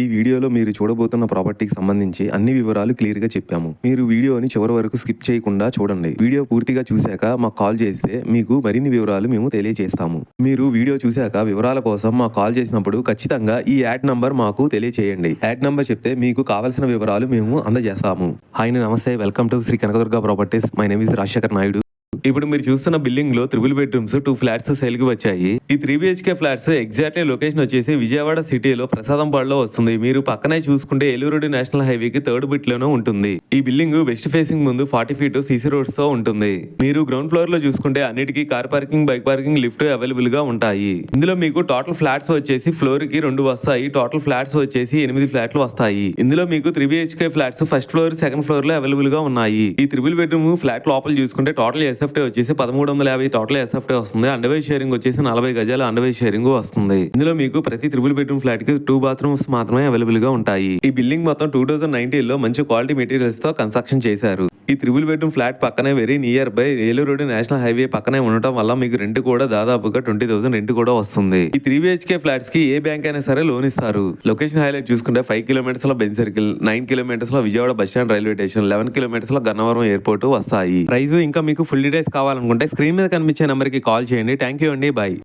ఈ వీడియోలో మీరు చూడబోతున్న ప్రాపర్టీకి సంబంధించి అన్ని వివరాలు క్లియర్గా చెప్పాము. మీరు వీడియోని చివరి వరకు స్కిప్ చేయకుండా చూడండి. వీడియో పూర్తిగా చూశాక మాకు కాల్ చేస్తే మీకు మరిన్ని వివరాలు మేము తెలియజేస్తాము. మీరు వీడియో చూశాక వివరాల కోసం మాకు కాల్ చేసినప్పుడు ఖచ్చితంగా ఈ యాడ్ నంబర్ మాకు తెలియచేయండి. యాడ్ నంబర్ చెప్తే మీకు కావలసిన వివరాలు మేము అందజేస్తాము. హాయ్ నమస్తే. Welcome to Shri Kanakadurga properties. My name is Rajasekhar Naidu. ఇప్పుడు మీరు చూస్తున్న బిల్డింగ్లో త్రిబుల్ బెడ్రూమ్స్ టూ ఫ్లాట్స్ సేల్కి వచ్చాయి. ఈ three BHK flats exactly location వచ్చేసి విజయవాడ సిటీలో ప్రసాదంపాడులో వస్తుంది. మీరు పక్కనే చూసుకుంటే ఏలూరుడి నేషనల్ హైవేకి థర్డ్ బిట్లోనే ఉంటుంది. ఈ బిల్డింగ్ వెస్ట్ ఫేసింగ్ ముందు ఫార్టీ ఫీట్ సీసీ రోడ్స్తో ఉంటుంది. మీరు గ్రౌండ్ ఫ్లోర్లో చూసుకుంటే అన్నిటికీ car parking bike parking lift అవైలబుల్గా ఉంటాయి. ఇందులో మీకు టోటల్ ఫ్లాట్స్ వచ్చేసి ఫ్లోర్కి రెండు వస్తాయి. టోటల్ ఫ్లాట్స్ వచ్చేసి ఎనిమిది ఫ్లాట్లు వస్తాయి. ఇందులో మీకు three BHK flats first floor second ఫ్లోర్లో అవైలబుల్గా ఉన్నాయి. ఈ త్రిబుల్ బెడ్రూమ్ ఫ్లాట్ లోపల చూసుకుంటే టోటల్ ఎస్ఎఫ్టీ వచ్చేసి పదమూడు వందల యాభై టోటల్ ఎస్ఎఫ్టీ వస్తుంది. అండర్వే షేరింగ్ వచ్చేసి నలభై గజాల అండర్వే షేరింగ్ వస్తుంది. ఇందులో మీకు ప్రతి త్రిబుల్ బెడ్రూమ్ ఫ్లాట్కి టూ బాత్రూమ్స్ మాత్రమే అవైలబుల్గా ఉంటాయి. ఈ బిల్డింగ్ మొత్తం టూ థౌసండ్ నైన్టీన్లో మంచి క్వాలిటీ మెటీరియల్స్తో కన్స్ట్రక్షన్ చేశారు. ఈ త్రిబుల్ బెడ్రూమ్ ఫ్లాట్ పక్కనే very near by Eluru road national highway పక్కనే ఉండటం వల్ల మీకు రెంట్ కూడా దాదాపుగా ట్వంటీ థౌసండ్ రెంట్ కూడా వస్తుంది. ఈ త్రీ బిహెచ్కే ఫ్లాట్స్కి ఏ బ్యాంక్ అయినా సరే లోన్ ఇస్తారు. లొకేషన్ హైలైట్ చూసుకుంటే ఫైవ్ కిలోమీటర్స్లో Benz circle nine కిలోమీటర్స్లో Vijayawada bus stand railway station eleven కిలోమీటర్స్లో Gannavaram airport వస్తాయి. ప్రైస్ ఇంకా మీకు ఫుల్ డీటెయిల్స్ కావాలనుకుంటే స్క్రీన్ మీద కనిపించే నెంబర్కి కాల్ చేయండి. థ్యాంక్ యూ అండి. బాయ్